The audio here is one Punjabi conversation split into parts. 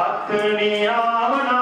அத்தனியாவனா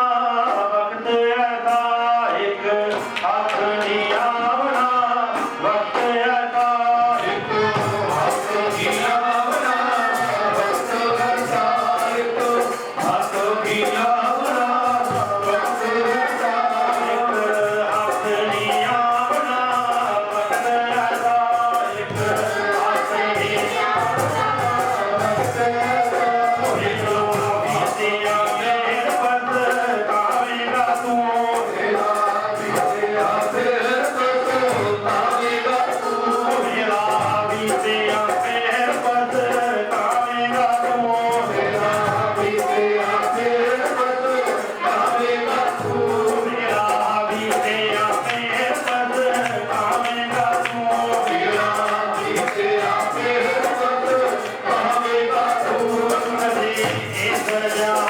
It's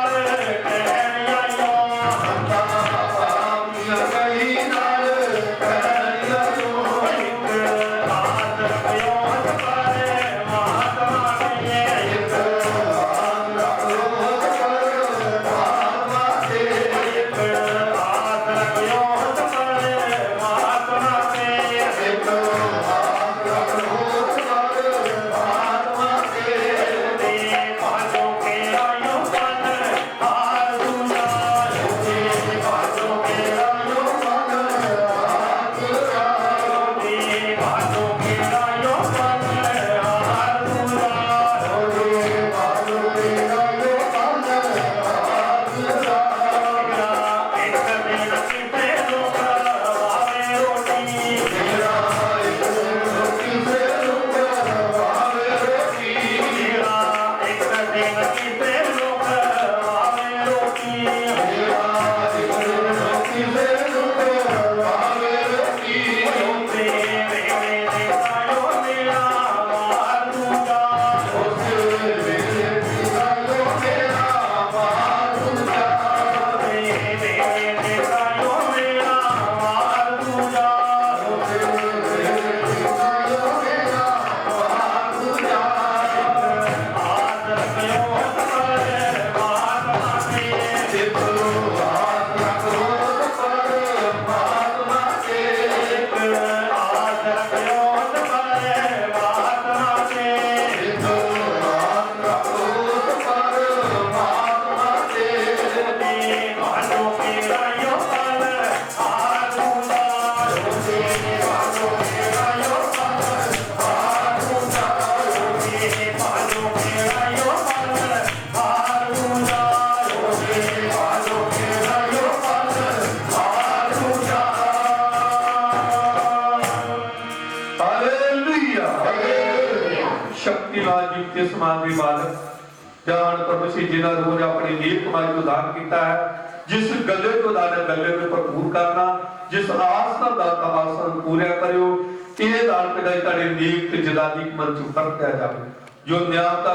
ます。ਸ਼ਕਤੀਵਾਨ ਜੀ ਕੇ ਸਮਾਨ ਦੀ ਮਾਲਕ ਜਾਨ ਪਰਮੇਸ਼ਰ ਜਿਹਨਾਂ ਰੋਜ਼ ਆਪਣੀ ਨੀਲ ਕਮਾਈ ਤੋਂ ਦਾਨ ਕੀਤਾ ਹੈ, ਜਿਸ ਗੱਲੇ ਤੋਂ ਦਾਨ ਗੱਲੇ ਨੂੰ ਭਰਪੂਰ ਕਰਨਾ, ਜਿਸ ਆਸ ਦਾ ਦਾਤਾ ਆਸਾਂ ਪੂਰਿਆ ਕਰਿਓ, ਇਹ ਦਾਨ ਪਿਤਾ ਤੁਹਾਡੇ ਨੀਕ ਜਦਾਦੀ ਮਨ ਚ ਫਰਕਿਆ ਜਾਵੇ, ਜੋ ਨਿਆਂ